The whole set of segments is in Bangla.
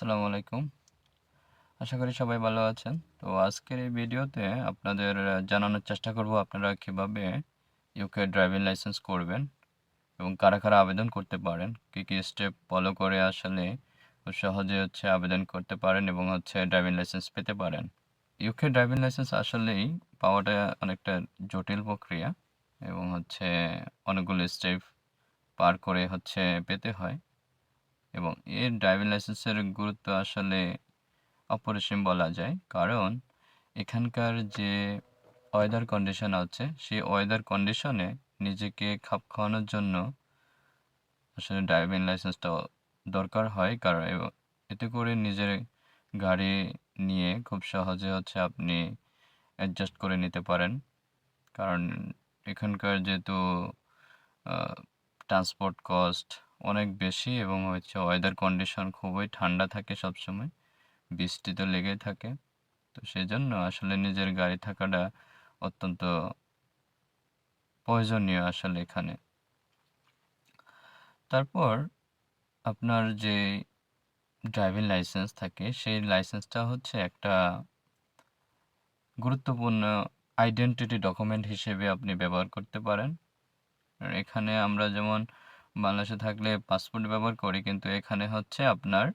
আসসালামু আলাইকুম। আশা করি সবাই ভালো আছেন। তো আজকের এই ভিডিওতে আপনাদের জানানোর চেষ্টা করব আপনারা কীভাবে ইউকে ড্রাইভিং লাইসেন্স করবেন এবং কারা কারা আবেদন করতে পারেন, কী কী স্টেপ ফলো করে আসলে খুব সহজে হচ্ছে আবেদন করতে পারেন এবং হচ্ছে ড্রাইভিং লাইসেন্স পেতে পারেন। ইউকে ড্রাইভিং লাইসেন্স আসলেই পাওয়াটা অনেকটা জটিল প্রক্রিয়া এবং হচ্ছে অনেকগুলো স্টেপ পার করে হচ্ছে পেতে হয়। এবং এর ড্রাইভিং লাইসেন্সের গুরুত্ব আসলে অপরিসীম বলা যায়। কারণ এখানকার যে ওয়েদার কন্ডিশন আছে, সেই ওয়েদার কন্ডিশনে নিজেকে খাপ খাওয়ানোর জন্য আসলে ড্রাইভিং লাইসেন্সটা দরকার হয়। কারণ এতে করে নিজের গাড়ি নিয়ে খুব সহজে হচ্ছে আপনি অ্যাডজাস্ট করে নিতে পারেন। কারণ এখানকার যেহেতু ট্রান্সপোর্ট কস্ট অনেক বেশি এবং হচ্ছে ওয়েদার কন্ডিশন খুবই ঠান্ডা থাকে সবসময়। বৃষ্টি তো লেগেই থাকে। তো সেই জন্য আসলে নিজের গাড়ি থাকাটা অত্যন্ত প্রয়োজনীয় আসলে এখানে। তারপর আপনার যে ড্রাইভিং লাইসেন্স থাকে, সেই লাইসেন্সটা হচ্ছে একটা গুরুত্বপূর্ণ আইডেন্টিটি ডকুমেন্ট হিসেবে আপনি ব্যবহার করতে পারেন। এখানে আমরা যেমন বাংলাদেশে থাকলে পাসপোর্ট ব্যবহার করি, কিন্তু এখানে হচ্ছে আপনার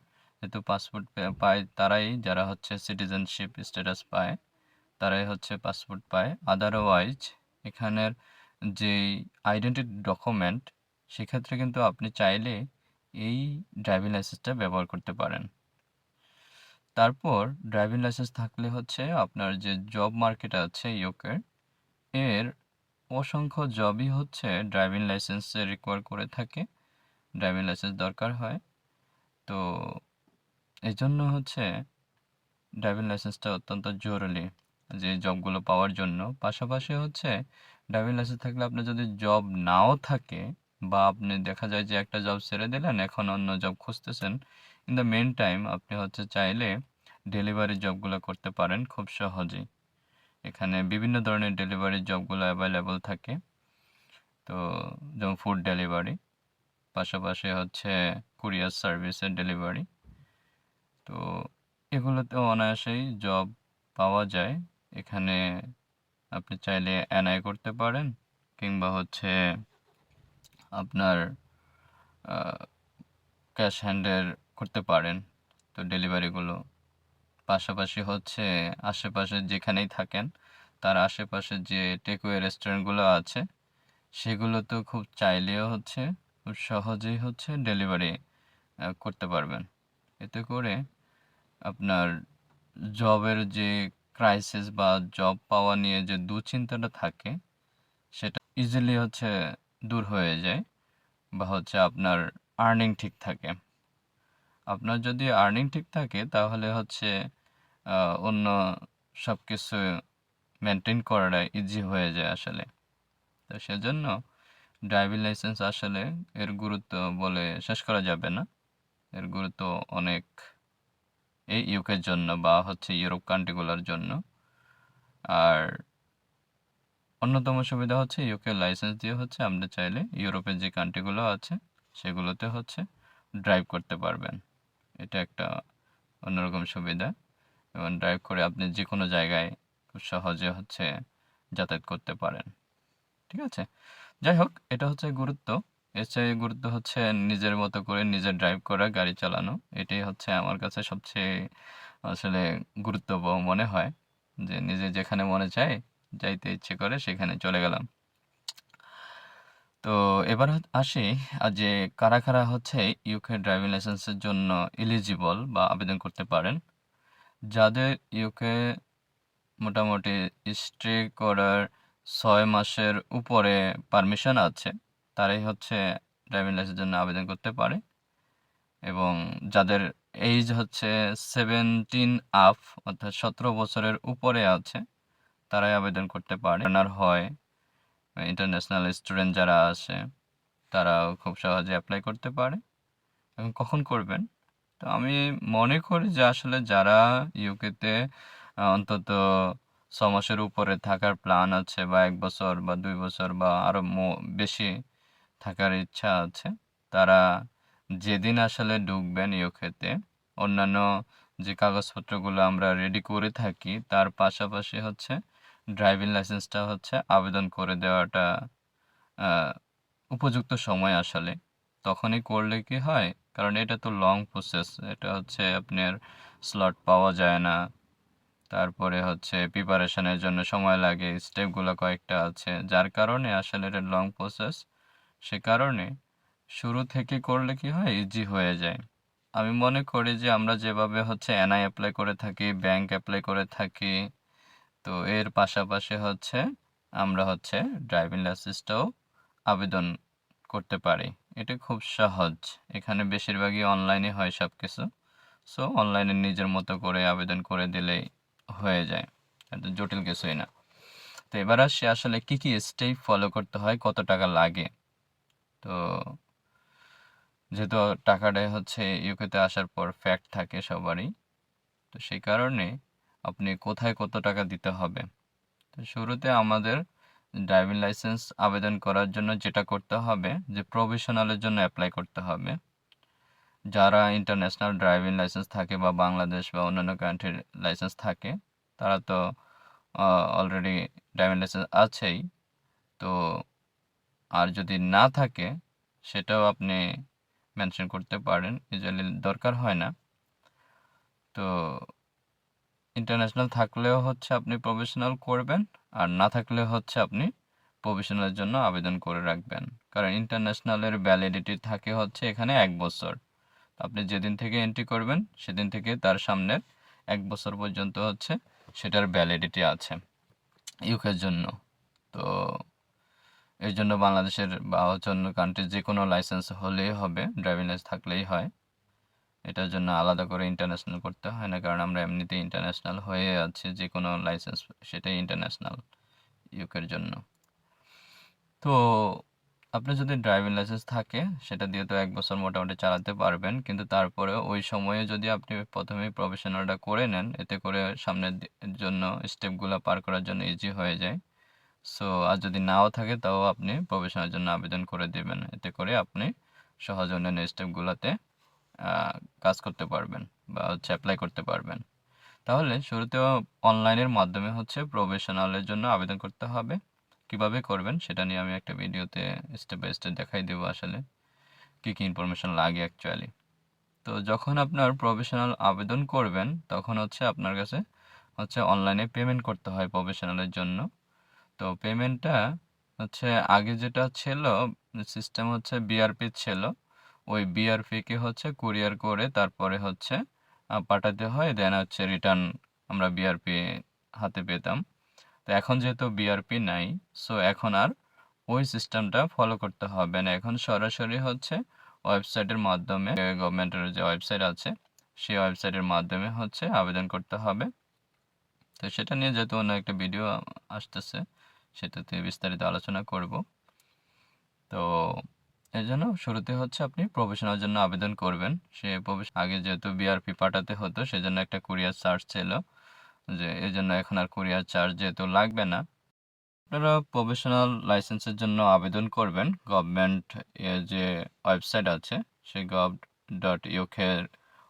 যেহেতু পাসপোর্ট পায় তারাই, যারা হচ্ছে সিটিজেনশিপ স্ট্যাটাস পায়, তারাই হচ্ছে পাসপোর্ট পায়। আদারওয়াইজ এখানের যেই আইডেন্টিটি ডকুমেন্ট সেক্ষেত্রে কিন্তু আপনি চাইলে এই ড্রাইভিং লাইসেন্সটা ব্যবহার করতে পারেন। তারপর ড্রাইভিং লাইসেন্স থাকলে হচ্ছে আপনার যে জব মার্কেট আছে ইউকের এর অসংখ্য জবই হচ্ছে ড্রাইভিং লাইসেন্সে রিকোয়ার করে থাকে ড্রাইভিং লাইসেন্স দরকার হয়। তো এই জন্য হচ্ছে ড্রাইভিং লাইসেন্সটা অত্যন্ত জরুরি যে জবগুলো পাওয়ার জন্য। পাশাপাশি হচ্ছে ড্রাইভিং লাইসেন্স থাকলে আপনার যদি জব নাও থাকে বা আপনি দেখা যায় যে একটা জব ছেড়ে দিলেন, এখন অন্য জব খুঁজতেছেন ইন দ্য মেন টাইম আপনি হচ্ছে চাইলে ডেলিভারি জবগুলো করতে পারেন খুব সহজেই। এখানে বিভিন্ন ধরনের ডেলিভারি জবগুলো অ্যাভেলেবল থাকে। তো যেমন ফুড ডেলিভারি পাশাপাশি হচ্ছে কুরিয়ার সার্ভিসের ডেলিভারি তো এগুলোতে অনায়াসেই জব পাওয়া যায়। এখানে আপনি চাইলে এনআই করতে পারেন, কিংবা হচ্ছে আপনার ক্যাশ হ্যান্ডের করতে পারেন। তো ডেলিভারিগুলো পাশাপাশি হচ্ছে আশেপাশে যেখানেই থাকেন, তার আশেপাশে যে টেকওয়ে রেস্টুরেন্টগুলো আছে, সেগুলো তো খুব চাইলেও হচ্ছে খুব সহজেই হচ্ছে ডেলিভারি করতে পারবেন। এতে করে আপনার জবের যে ক্রাইসিস বা জব পাওয়া নিয়ে যে দুশ্চিন্তাটা থাকে, সেটা ইজিলি হচ্ছে দূর হয়ে যায় বা হচ্ছে আপনার আর্নিং ঠিক থাকে। আপনার যদি আর্নিং ঠিক থাকে, তাহলে হচ্ছে অন্য সব কিছু মেনটেন করাটা ইজি হয়ে যায় আসলে। তো সেজন্য ড্রাইভিং লাইসেন্স আসলে এর গুরুত্ব বলে শেষ করা যাবে না। এর গুরুত্ব অনেক এই ইউকের জন্য বা হচ্ছে ইউরোপ কান্ট্রিগুলোর জন্য। আর অন্যতম সুবিধা হচ্ছে ইউকে লাইসেন্স দিয়ে হচ্ছে আপনি চাইলে ইউরোপের যে কান্ট্রিগুলো আছে, সেগুলোতে হচ্ছে ড্রাইভ করতে পারবেন। এটা একটা অন্যরকম সুবিধা। এবং ড্রাইভ করে আপনি যে কোনো জায়গায় খুব সহজে হচ্ছে যাতায়াত করতে পারেন। ঠিক আছে? যাই হোক, এটা হচ্ছে গুরুত্ব। এর চেয়ে গুরুত্ব হচ্ছে নিজের মতো করে নিজে ড্রাইভ করা, গাড়ি চালানো। এটাই হচ্ছে আমার কাছে সবচেয়ে আসলে গুরুত্ব মনে হয়। যে নিজে যেখানে মনে চায়, যাইতে ইচ্ছে করে সেখানে চলে গেলাম। তো এবার আসি যে কারা কারা হচ্ছে ইউকে ড্রাইভিং লাইসেন্সের জন্য এলিজিবল বা আবেদন করতে পারেন। যাদের ইউকে মোটামুটি স্টে করার ছয় মাসের উপরে পারমিশন আছে, তারাই হচ্ছে ড্রাইভিং লাইসেন্সের জন্য আবেদন করতে পারে। এবং যাদের এইজ হচ্ছে সেভেন্টিন আপ অর্থাৎ সতেরো বছরের উপরে আছে, তারাই আবেদন করতে পারে। হয় ইন্টারন্যাশনাল স্টুডেন্ট যারা আছে, তারাও খুব সহজে অ্যাপ্লাই করতে পারে। এবং কখন করবেন? তো আমি মনে করি যে আসলে যারা ইউকেতে অন্তত ছ মাসের উপরে থাকার প্ল্যান আছে বা এক বছর বা দুই বছর বা আরও বেশি থাকার ইচ্ছা আছে, তারা যেদিন আসলে ঢুকবেন ইউকেতে অন্যান্য যে কাগজপত্রগুলো আমরা রেডি করে থাকি, তার পাশাপাশি হচ্ছে ড্রাইভিং লাইসেন্সটা হচ্ছে আবেদন করে দেওয়াটা উপযুক্ত সময় আসলে। তখনই করলে কি হয়? কারণ এটা তো লং প্রসেস এটা হচ্ছে আপনার স্লট পাওয়া যায় না। তারপরে হচ্ছে প্রিপারেশনের জন্য সময় লাগে স্টেপগুলো কয়েকটা আছে। যার কারণে আসলে এটা লং প্রসেস সে কারণে শুরু থেকে করলে কি হয়? ইজি হয়ে যায়। আমি মনে করি যে আমরা যেভাবে হচ্ছে এনআই অ্যাপ্লাই করে থাকি ব্যাংক অ্যাপ্লাই করে থাকি তো এর পাশাপাশি হচ্ছে আমরা হচ্ছে ড্রাইভিং লাইসেন্সটাও আবেদন করতে পারি। এটা খুব সহজ। এখানে বেশিরভাগই অনলাইনে হয় সব কিছু সো অনলাইনে নিজের মতো করে আবেদন করে দিলেই হয়ে যায়। এত জটিল কিছুই না। তো এবার আসি আসলে কি কি স্টেপ ফলো করতে হয়, কত টাকা লাগে? তো যেহেতু টাকাটাই হচ্ছে ইউকেতে আসার পর ফ্যাক্ট থাকে সবারই, তো সেই কারণে আপনি কোথায় কত টাকা দিতে হবে। তো শুরুতে আমাদের ড্রাইভিং লাইসেন্স আবেদন করার জন্য যেটা করতে হবে, যে প্রফেশনালের জন্য অ্যাপ্লাই করতে হবে। যারা ইন্টারন্যাশনাল ড্রাইভিং লাইসেন্স থাকে বা বাংলাদেশ বা অন্যান্য কান্ট্রির লাইসেন্স থাকে, তারা তো অলরেডি ড্রাইভিং লাইসেন্স আছেই। তো আর যদি না থাকে, সেটাও আপনি মেনশন করতে পারেন ইউজুয়ালি দরকার হয় না। তো ইন্টারন্যাশনাল থাকলেও হচ্ছে আপনি প্রফেশনাল করবেন, আর না থাকলে হচ্ছে আপনি প্রফেশনালের জন্য আবেদন করে রাখবেন। কারণ ইন্টারন্যাশনালের ভ্যালিডিটি থাকে হচ্ছে এখানে এক বছর। আপনি যেদিন থেকে এন্ট্রি করবেন, সেদিন থেকে তার সামনের এক বছর পর্যন্ত হচ্ছে সেটার ভ্যালিডিটি আছে ইউকের জন্য। তো এর জন্য বাংলাদেশের বা অন্য কান্ট্রির যে কোনো লাইসেন্স হলেই হবে ড্রাইভিং লাইসেন্স থাকলেই হয়। এটার জন্য আলাদা করে ইন্টারন্যাশনাল করতে হয় না, কারণ আমরা এমনিতেই ইন্টারন্যাশনাল হয়ে আছি, যে কোনো লাইসেন্স সেটাই ইন্টারন্যাশনাল ইউকের জন্য। তো আপনার যদি ড্রাইভিং লাইসেন্স থাকে, সেটা দিয়ে তো এক বছর মোটামুটি চালাতে পারবেন, কিন্তু তারপরে ওই সময়ে যদি আপনি প্রথমেই প্রফেশনালটা করে নেন, এতে করে সামনের জন্য স্টেপগুলো পার করার জন্য ইজি হয়ে যায়। সো আর যদি নাও থাকে, তাও আপনি প্রফেশনাল জন্য আবেদন করে দেবেন, এতে করে আপনি সহজ অন্যান্য স্টেপগুলোতে কাজ করতে পারবেন বা হচ্ছে অ্যাপ্লাই করতে পারবেন। তাহলে শুরুতে অনলাইনের মাধ্যমে হচ্ছে প্রফেশনালের জন্য আবেদন করতে হবে। কীভাবে করবেন সেটা নিয়ে আমি একটা ভিডিওতে স্টেপ বাই স্টেপ দেখাই দেবো আসলে, কী কী ইনফরমেশন লাগে অ্যাকচুয়ালি তো যখন আপনার প্রফেশনাল আবেদন করবেন, তখন হচ্ছে আপনার কাছে হচ্ছে অনলাইনে পেমেন্ট করতে হয় প্রফেশনালের জন্য। তো পেমেন্টটা হচ্ছে আগে যেটা ছিল সিস্টেম হচ্ছে বিআরপি ছিল। ওই বিআরপিকে হচ্ছে কুরিয়ার করে তারপরে হচ্ছে পাঠাতে হয় দেন হচ্ছে রিটার্ন আমরা বিআরপি হাতে পেতাম। তো এখন যেহেতু বিআরপি নাই সো এখন আর ওই সিস্টেমটা ফলো করতে হবে না। এখন সরাসরি হচ্ছে ওয়েবসাইটের মাধ্যমে গভর্নমেন্টের যে ওয়েবসাইট আছে, সেই ওয়েবসাইটের মাধ্যমে হচ্ছে আবেদন করতে হবে। তো সেটা নিয়ে যেহেতু অন্য একটা ভিডিও আসতেছে, সেটাতে বিস্তারিত আলোচনা করব। তো এই জন্য শুরুতে হচ্ছে আপনি প্রফেশনাল জন্য আবেদন করবেন। সে আগে যেহেতু বিআরপি পাঠাতে হতো, সেজন্য একটা কুরিয়ার চার্জ ছিল। যে এই জন্য এখন আর কুরিয়ার চার্জ যেহেতু লাগবে না। আপনারা প্রফেশনাল লাইসেন্সের জন্য আবেদন করবেন। গভর্নমেন্ট যে ওয়েবসাইট আছে, সেই গভ ডট ইউকের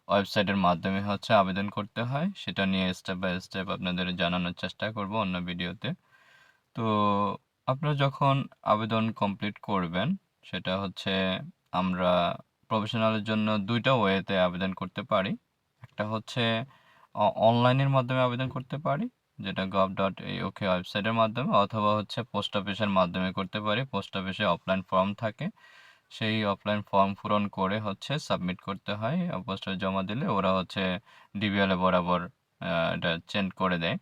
ওয়েবসাইটের মাধ্যমে হচ্ছে আবেদন করতে হয়। সেটা নিয়ে স্টেপ বাই স্টেপ আপনাদের জানানোর চেষ্টা করব অন্য ভিডিওতে তো। আপনারা যখন আবেদন কমপ্লিট করবেন সেটা হচ্ছে আমরা প্রফেশনালের জন্য দুইটা ওয়েতে আবেদন করতে পারি। একটা হচ্ছে অনলাইনের মাধ্যমে আবেদন করতে পারি, যেটা গভ ডট ওকে ওয়েবসাইটের মাধ্যমে, অথবা হচ্ছে পোস্ট অফিসের মাধ্যমে করতে পারি। পোস্ট অফিসে অফলাইন ফর্ম থাকে। সেই অফলাইন ফর্ম পূরণ করে হচ্ছে সাবমিট করতে হয় পোস্টে জমা দিলে ওরা হচ্ছে ডিবিএল বরাবর এটা চেঞ্জ করে দেয়।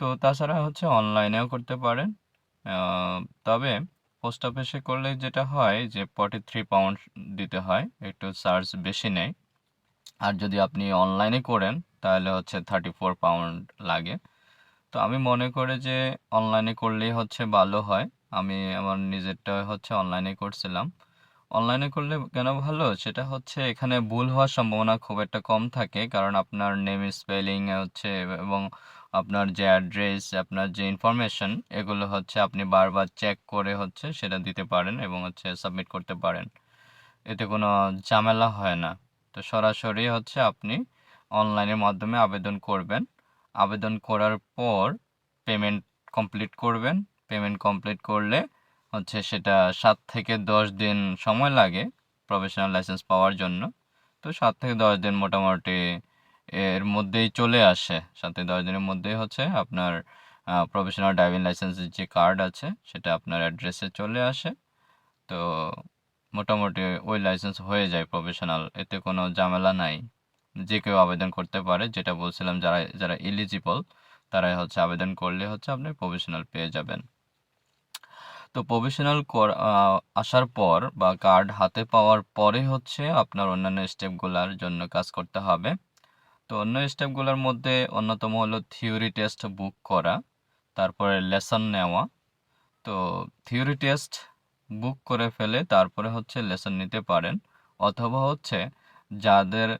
তো তাছাড়া হচ্ছে অনলাইনেও করতে পারেন। তবে পোস্ট অফিসে করলে যেটা হয় যে ফর্টি থ্রি পাউন্ড দিতে হয়, একটু চার্জ বেশি নেয় আর যদি আপনি অনলাইনে করেন, তাহলে হচ্ছে থার্টি ফোর পাউন্ড লাগে। তো আমি মনে করি যে অনলাইনে করলেই হচ্ছে ভালো হয়। আমি আমার নিজেরটা হচ্ছে অনলাইনে করছিলাম। অনলাইনে করলে কেন ভালো? সেটা হচ্ছে এখানে ভুল হওয়ার সম্ভাবনা খুব একটা কম থাকে, কারণ আপনার নেম স্পেলিং হচ্ছে এবং আপনার যে অ্যাড্রেস আপনার যে ইনফরমেশন এগুলো হচ্ছে আপনি বারবার চেক করে হচ্ছে সেটা দিতে পারেন এবং হচ্ছে সাবমিট করতে পারেন। এতে কোনো ঝামেলা হয় না। তো সরাসরি হচ্ছে আপনি অনলাইনের মাধ্যমে আবেদন করবেন। আবেদন করার পর পেমেন্ট কমপ্লিট করবেন। পেমেন্ট কমপ্লিট করলে হচ্ছে সেটা সাত থেকে দশ দিন সময় লাগে প্রফেশনাল লাইসেন্স পাওয়ার জন্য। তো সাত থেকে দশ দিন মোটামুটি এর মধ্যেই চলে আসে। সাত থেকে দশ দিনের মধ্যেই হচ্ছে আপনার প্রফেশনাল ড্রাইভিং লাইসেন্সের যে কার্ড আছে, সেটা আপনার অ্যাড্রেসে চলে আসে। তো মোটামুটি ওই লাইসেন্স হয়ে যায় প্রফেশনাল এতে কোনো ঝামেলা নাই। যে কেউ আবেদন করতে পারে, যেটা বলছিলাম যারা যারা এলিজিবল তারাই হচ্ছে আবেদন করলে হচ্ছে আপনি প্রফেশনাল পেয়ে যাবেন। তো প্রফেশনাল আসার পর বা কার্ড হাতে পাওয়ার পরে হচ্ছে আপনার অন্যান্য স্টেপগুলোর জন্য কাজ করতে হবে। তো অন্য স্টেপগুলোর মধ্যে অন্যতম হলো থিওরি টেস্ট বুক করা, তারপরে লেসন নেওয়া। তো থিওরি টেস্ট বুক করে ফেলে তারপরে হচ্ছে লেসন নিতে পারেন, অথবা হচ্ছে যাদের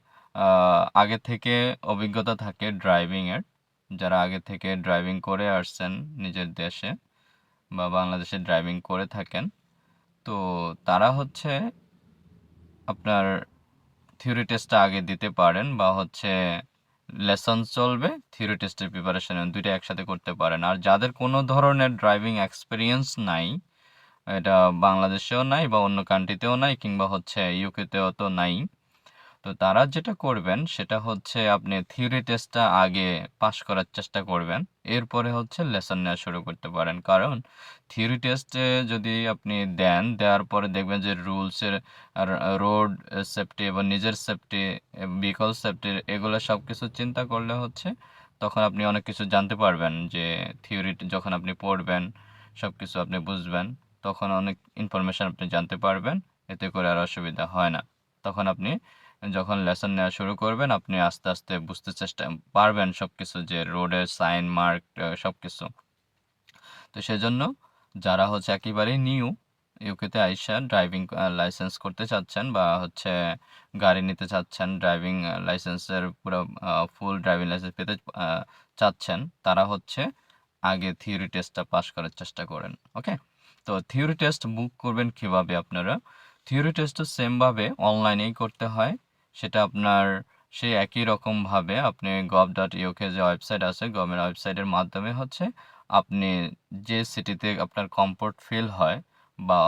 আগে থেকে অভিজ্ঞতা থাকে ড্রাইভিংয়ের, যারা আগে থেকে ড্রাইভিং করে আসছেন নিজের দেশে বা বাংলাদেশে ড্রাইভিং করে থাকেন, তো তারা হচ্ছে আপনার থিওরি টেস্টটা আগে দিতে পারেন বা হচ্ছে লেসন চলবে থিওরি টেস্টের প্রিপারেশন দুইটা একসাথে করতে পারেন। আর যাদের কোনো ধরনের ড্রাইভিং এক্সপিরিয়েন্স নাই, এটা বাংলাদেশেও নাই বা অন্য কান্ট্রিতেও নাই কিংবা হচ্ছে ইউকেতেও তো নাই, তো তারা যেটা করবেন সেটা হচ্ছে আপনি থিওরি টেস্টটা আগে পাস করার চেষ্টা করবেন। এরপরে হচ্ছে লেসন নেওয়া শুরু করতে পারেন। কারণ থিওরি টেস্টে যদি আপনি দেন, দেওয়ার পরে দেখবেন যে রুলসের রোড সেফটি এবং নিজের সেফটি, ভেহিকল সেফটি এগুলো সব কিছু চিন্তা করলে হচ্ছে তখন আপনি অনেক কিছু জানতে পারবেন যে থিওরি যখন আপনি পড়বেন সব কিছু আপনি বুঝবেন, তখন অনেক ইনফরমেশান আপনি জানতে পারবেন, এতে করে আর অসুবিধা হয় না। তখন আপনি যখন লেসন নেওয়া শুরু করবেন, আপনি আস্তে আস্তে বুঝতে চেষ্টা পারবেন সব কিছু যে রোডের সাইন মার্ক সব কিছু তো সেজন্য যারা হচ্ছে একেবারেই নিউ ইউকেতে আইসা ড্রাইভিং লাইসেন্স করতে চাচ্ছেন বা হচ্ছে গাড়ি নিতে চাচ্ছেন ড্রাইভিং লাইসেন্সের পুরো ফুল ড্রাইভিং লাইসেন্স পেতে চাচ্ছেন, তারা হচ্ছে আগে থিওরি টেস্টটা পাস করার চেষ্টা করেন ওকে তো থিওরি টেস্ট বুক করবেন কীভাবে আপনারা? থিওরি টেস্টও সেমভাবে অনলাইনেই করতে হয়। সেটা আপনার সেই একই রকমভাবে আপনি গভ ডট ইউকে যে ওয়েবসাইট আছে গভর্নমেন্ট ওয়েবসাইটের মাধ্যমে হচ্ছে আপনি যে সিটিতে আপনার কমফোর্ট ফিল হয় বা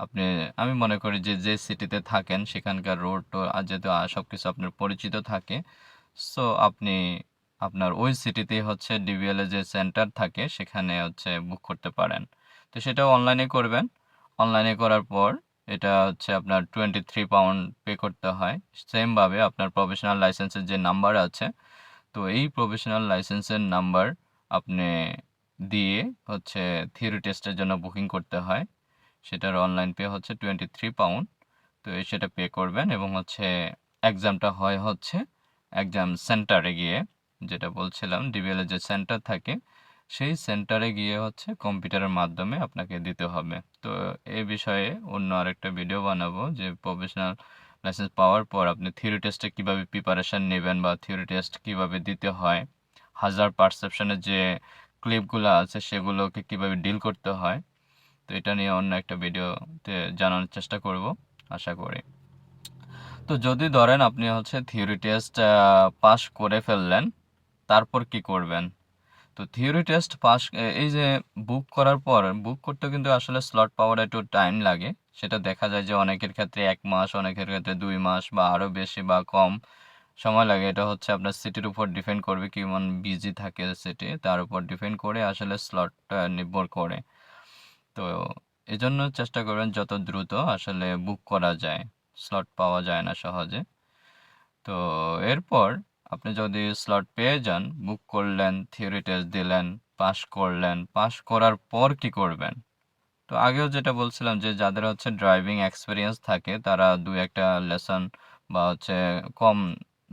আপনি, আমি মনে করি যে যে সিটিতে থাকেন, সেখানকার রোড যেহেতু সব কিছু আপনার পরিচিত থাকে সো আপনি আপনার ওই সিটিতেই হচ্ছে ডিবিএল যে সেন্টার থাকে, সেখানে হচ্ছে বুক করতে পারেন। তো সেটাও অনলাইনে করবেন। অনলাইনে করার পর এটা হচ্ছে আপনার টোয়েন্টি থ্রি পাউন্ড পে করতে হয়। সেমভাবে আপনার প্রফেশনাল লাইসেন্সের যে নাম্বার আছে, তো এই প্রফেশনাল লাইসেন্সের নাম্বার আপনি দিয়ে হচ্ছে থিওরি টেস্টের জন্য বুকিং করতে হয়। সেটার অনলাইন পে হচ্ছে টোয়েন্টি থ্রি পাউন্ড তো সেটা পে করবেন এবং হচ্ছে এক্সামটা হয় হচ্ছে এক্সাম সেন্টারে গিয়ে, যেটা বলছিলাম ডিবিএলের যে সেন্টার থাকে সেই সেন্টারে গিয়ে হচ্ছে কম্পিউটারের মাধ্যমে আপনাকে দিতে হবে। তো এই বিষয়ে অন্য আরেকটা ভিডিও বানাবো যে প্রফেশনাল লাইসেন্স পাওয়ার পর আপনি থিওরি টেস্টে কীভাবে প্রিপারেশান নেবেন বা থিওরি টেস্ট কীভাবে দিতে হয় হাজার পারসেপশনের যে ক্লিপগুলো আছে সেগুলোকে কীভাবে ডিল করতে হয়, তো এটা নিয়ে অন্য একটা ভিডিওতে জানানোর চেষ্টা করব, আশা করি। তো যদি ধরেন আপনি হচ্ছে থিওরি টেস্ট পাস করে ফেললেন, তারপর কি করবেন? তো থিওরি টেস্ট পাস এই যে বুক করার পর বুক করতে কিন্তু আসলে স্লট পাওয়ার একটু টাইম লাগে। সেটা দেখা যায় যে অনেকের ক্ষেত্রে এক মাস, অনেকের ক্ষেত্রে দুই মাস বা আরও বেশি বা কম সময় লাগে। এটা হচ্ছে আপনার সিটির উপর ডিপেন্ড করবে কেমন বিজি থাকে সিটি তার উপর ডিপেন্ড করে আসলে স্লটটা নির্ভর করে। তো এজন্য চেষ্টা করবেন যত দ্রুত আসলে বুক করা যায় স্লট পাওয়া যায় না সহজে। তো এরপর আপনি যদি স্লট পেয়ে যান বুক করলেন থিওরি টেস্ট দিলেন পাস করলেন পাস করার পর কি করবেন? তো আগেও যেটা বলছিলাম যে যাদের হচ্ছে ড্রাইভিং এক্সপিরিয়েন্স থাকে, তারা দু একটা লেসন বা হচ্ছে কম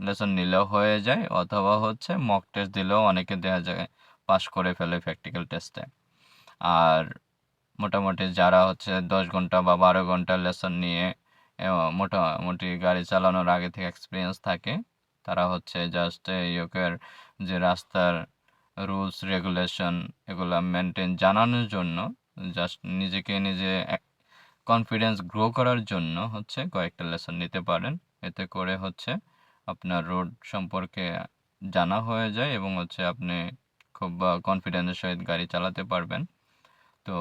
লেসন নিলেও হয়ে যায়, অথবা হচ্ছে মক টেস্ট দিলেও অনেকে দেখা যায় পাস করে ফেলে প্র্যাকটিক্যাল টেস্টে আর মোটামুটি যারা হচ্ছে দশ ঘণ্টা বা বারো ঘণ্টা লেসন নিয়ে মোটামুটি গাড়ি চালানোর আগে থেকে এক্সপিরিয়েন্স থাকে তারা হচ্ছে জাস্ট ইউকের যে রাস্তার রুলস রেগুলেশন এগুলো মেনটেন জানানোর জন্য জাস্ট নিজেকে নিজে কনফিডেন্স গ্রো করার জন্য হচ্ছে কয়েকটা লেসন নিতে পারেন। এতে করে হচ্ছে আপনার রোড সম্পর্কে জানা হয়ে যায় এবং হচ্ছে আপনি খুব কনফিডেন্সের সহিত গাড়ি চালাতে পারবেন। তো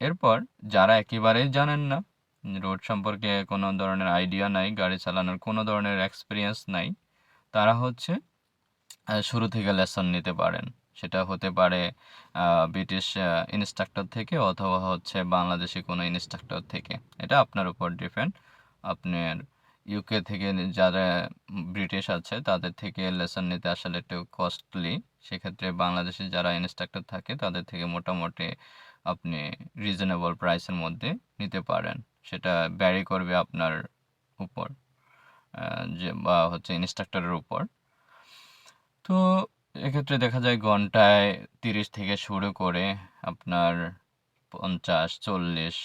এরপর যারা একেবারেই জানেন না রোড সম্পর্কে কোনো ধরনের আইডিয়া নাই, গাড়ি চালানোর কোনো ধরনের এক্সপিরিয়েন্স নাই তারা হচ্ছে শুরু থেকে লেসন নিতে পারেন। সেটা হতে পারে ব্রিটিশ ইনস্ট্রাক্টর থেকে অথবা হচ্ছে বাংলাদেশি কোনো ইনস্ট্রাক্টর থেকে। এটা আপনার উপর ডিপেন্ড আপনার ইউকে থেকে যারা ব্রিটিশ আছে, তাদের থেকে লেসন নিতে আসলে একটু কস্টলি সেক্ষেত্রে বাংলাদেশে যারা ইনস্ট্রাক্টর থাকে, তাদের থেকে মোটামুটি আপনি রিজনেবল প্রাইসের মধ্যে নিতে পারেন। সেটা ব্যারি করবে আপনার উপর। যে, বা হচ্ছে ইনস্ট্রাক্টরের উপর। তো এক্ষেত্রে দেখা যায় ঘন্টায় তিরিশ থেকে শুরু করে আপনার পঞ্চাশ, চল্লিশ,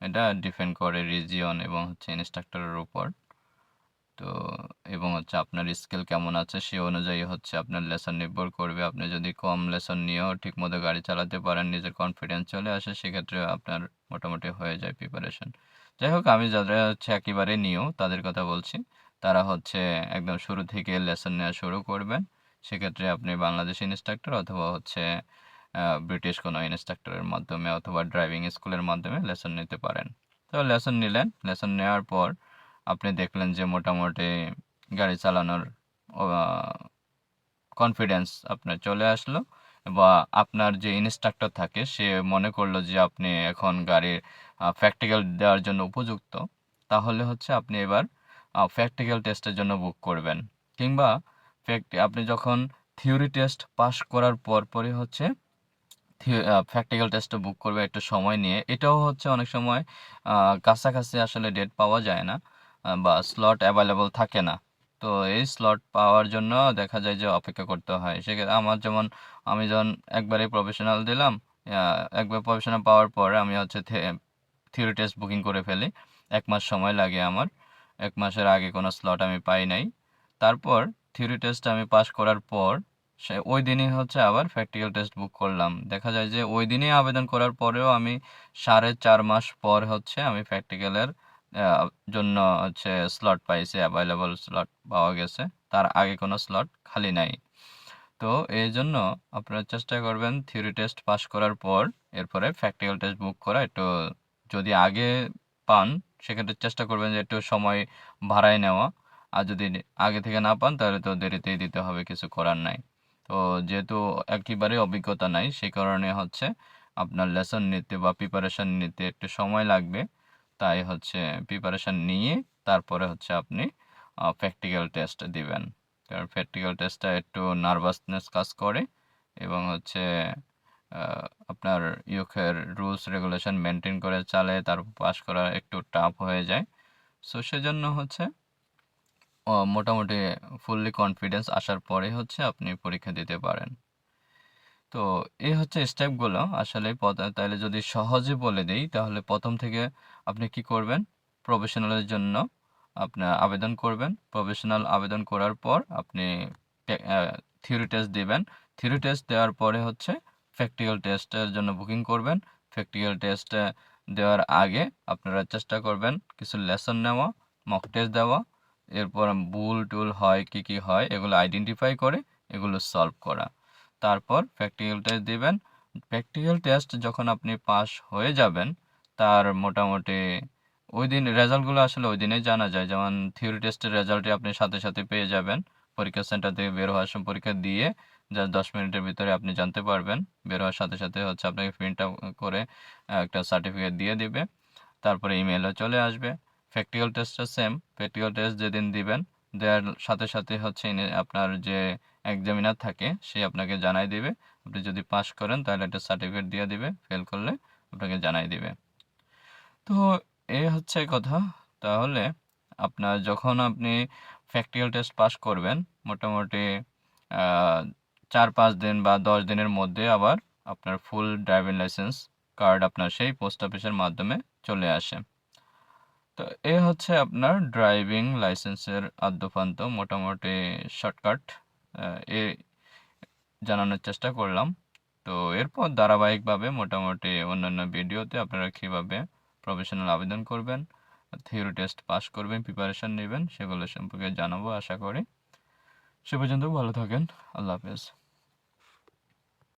এটা ডিপেন্ড করে রিজিয়ন এবং হচ্ছে ইনস্ট্রাক্টরের উপর। তো, এবং হচ্ছে আপনার স্কিল কেমন আছে সে অনুযায়ী হচ্ছে আপনার লেসন নির্ভর করবে। আপনি যদি কম লেসন নিয়েও ঠিকমতো গাড়ি চালাতে পারেন, নিজের কনফিডেন্স চলে আসে, সেক্ষেত্রে আপনার মোটামুটি হয়ে যায় প্রিপারেশন যাই হোক আমি যারা হচ্ছে একেবারে নিয়েও তাদের কথা বলছি। তারা হচ্ছে একদম শুরু থেকে লেসন নেওয়া শুরু করবেন। সেক্ষেত্রে আপনি বাংলাদেশ ইনস্ট্রাক্টর অথবা হচ্ছে ব্রিটিশ কোনো ইনস্ট্রাক্টরের মাধ্যমে অথবা ড্রাইভিং স্কুলের মাধ্যমে লেসন নিতে পারেন। তো লেসন নিলেন লেসন নেওয়ার পর আপনি দেখলেন যে মোটামুটি গাড়ি চালানোর কনফিডেন্স আপনার চলে আসলো বা আপনার যে ইনস্ট্রাক্টর থাকে, সে মনে করল যে আপনি এখন গাড়ির প্র্যাকটিক্যাল দেওয়ার জন্য উপযুক্ত, তাহলে হচ্ছে আপনি এবার প্র্যাকটিক্যাল টেস্টের জন্য বুক করবেন। কিংবা আপনি যখন থিওরি টেস্ট পাস করার পর পরই হচ্ছে প্র্যাকটিক্যাল টেস্টে বুক করবে একটু সময় নিয়ে, এটাও হচ্ছে অনেক সময় কাছাকাছি আসলে ডেট পাওয়া যায় না বা স্লট অ্যাভেলেবল থাকে না। তো এই স্লট পাওয়ার জন্য দেখা যায় যে অপেক্ষা করতে হয়। সেক্ষেত্রে আমার যেমন, আমি যখন একবারে প্রফেশনাল দিলাম একবার প্রফেশনাল পাওয়ার পরে আমি হচ্ছে থিওরি টেস্ট বুকিং করে ফেলি। এক মাস সময় লাগে আমার। এক মাসের আগে কোনো স্লট আমি পাই নাই। তারপর থিওরি টেস্ট আমি পাস করার পর সে ওই দিনই হচ্ছে আবার প্র্যাকটিক্যাল টেস্ট বুক করলাম। দেখা যায় যে ওই দিনই আবেদন করার পরেও আমি সাড়ে চার মাস পর হচ্ছে আমি প্র্যাকটিক্যালের জন্য হচ্ছে স্লট পাইছি অ্যাভেলেবল স্লট পাওয়া গেছে। তার আগে কোনো স্লট খালি নাই। তো এই জন্য আপনারা চেষ্টা করবেন থিওরি টেস্ট পাস করার পর এরপরে প্র্যাকটিক্যাল টেস্ট বুক করা একটু যদি আগে পান, সেক্ষেত্রে চেষ্টা করবেন যে একটু সময় ভাড়ায় নেওয়া। আর যদি আগে থেকে না পান, তাহলে তো দেরিতেই দিতে হবে, কিছু করার নাই। তো যেহেতু একেবারে অভিজ্ঞতা নাই সেই কারণে হচ্ছে আপনার লেসন নিতে বা প্রিপারেশন নিতে একটু সময় লাগবে। তাই হচ্ছে প্রিপারেশন নিয়ে তারপরে হচ্ছে আপনি প্র্যাকটিক্যাল টেস্ট দিবেন। কারণ প্র্যাকটিক্যাল টেস্টটা একটু নার্ভাসনেস কাজ করে এবং হচ্ছে আপনার ইউকের রুলস, রেগুলেশন মেনটেন করে চালে তার পাস করা একটু টাফ হয়ে যায়। সো সেজন্য হচ্ছে মোটামুটি ফুললি কনফিডেন্স আসার পরে হচ্ছে আপনি পরীক্ষা দিতে পারেন। তো এই হচ্ছে স্টেপগুলো আসলে তাহলে যদি সহজে বলে দেই, তাহলে প্রথম থেকে আপনি কি করবেন? প্রফেশনালের জন্য আপনার আবেদন করবেন। প্রফেশনাল আবেদন করার পর আপনি থিওরি টেস্ট দিবেন। থিওরি টেস্ট দেওয়ার পরে হচ্ছে প্র্যাকটিক্যাল টেস্টের জন্য বুকিং করবেন। প্র্যাকটিক্যাল টেস্ট দেওয়ার আগে আপনারা চেষ্টা করবেন কিছু লেসন নেওয়া মক টেস্ট দেওয়া, এরপর ভুল টুল হয়, কি কি হয়, এগুলো আইডেন্টিফাই করে এগুলো সলভ করা। তারপর প্র্যাকটিক্যাল টেস্ট দিবেন। প্র্যাকটিক্যাল টেস্ট যখন আপনি পাস হয়ে যাবেন, তার মোটামুটি ওই দিন রেজাল্টগুলো আসলে ওই দিনেই জানা যায়। যেমন থিওরি টেস্টের রেজাল্টে আপনি সাথে সাথে পেয়ে যাবেন। পরীক্ষা সেন্টার থেকে বের হওয়ার সময় পরীক্ষা দিয়ে যা দশ মিনিটের ভিতরে আপনি জানতে পারবেন। বের হওয়ার সাথে সাথে হচ্ছে আপনাকে প্রিন্ট করে একটা সার্টিফিকেট দিয়ে দিবে। তারপরে ইমেলও চলে আসবে। প্র্যাকটিক্যাল টেস্টটা সেম প্র্যাকটিক্যাল টেস্ট যেদিন দিবেন, দেওয়ার সাথে সাথে হচ্ছে আপনার যে এক্সামিনার থাকে, সে আপনাকে জানাই দিবে। আপনি যদি পাস করেন, তাহলে একটা সার্টিফিকেট দিয়ে দিবে। ফেল করলে আপনাকে জানাই দিবে। তো এই হচ্ছে কথা। তাহলে আপনার যখন আপনি প্র্যাকটিক্যাল টেস্ট পাস করবেন, মোটামুটি চার পাঁচ দিন বা দশ দিনের মধ্যে আবার আপনার ফুল ড্রাইভিং লাইসেন্স কার্ড আপনার সেই পোস্ট অফিসের মাধ্যমে চলে আসে। তো এ হচ্ছে আপনার ড্রাইভিং লাইসেন্সের আদ্যপান্ত, মোটামুটি শর্টকাট এ জানানোর চেষ্টা করলাম। তো এরপর ধারাবাহিকভাবে মোটামুটি অন্যান্য ভিডিওতে আপনারা কীভাবে প্রফেশনাল আবেদন করবেন থিওরি টেস্ট পাস করবেন প্রিপারেশন নেবেন, সেগুলো সম্পর্কে জানাব, আশা করি। সে পর্যন্ত ভালো থাকেন, আল্লাহ হাফেজ।